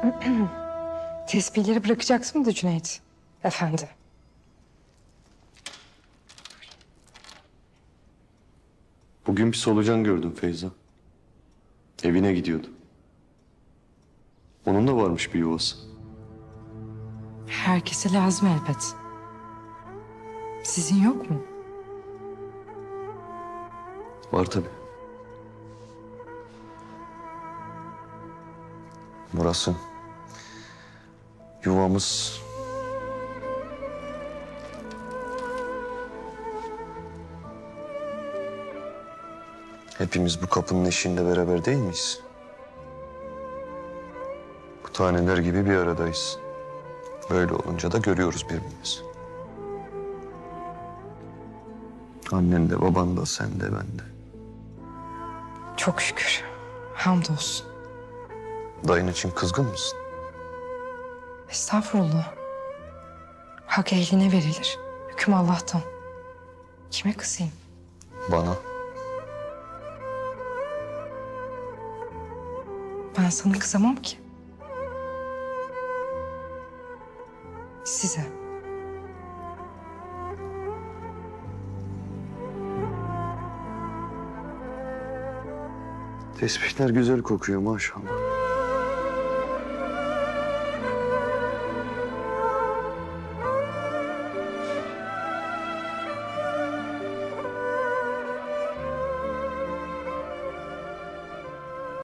Tesbihleri bırakacaksın mı Cüneyt? Efendi. Bugün bir solucan gördüm Feyza. Evine gidiyordu. Onun da varmış bir yuvası. Herkese lazım elbet. Sizin yok mu? Var tabii. Burası yuvamız. Hepimiz bu kapının eşiğinde beraber değil miyiz? Bu taneler gibi bir aradayız. Böyle olunca da görüyoruz birbirimizi. Annen de, baban da, sen de, ben de. Çok şükür. Hamdolsun. Dayın için kızgın mısın? Estağfurullah. Hak ehline verilir. Hüküm Allah'tan. Kime kızayım? Bana. Ben sana kızamam ki. Size. Tesbihler güzel kokuyor maşallah.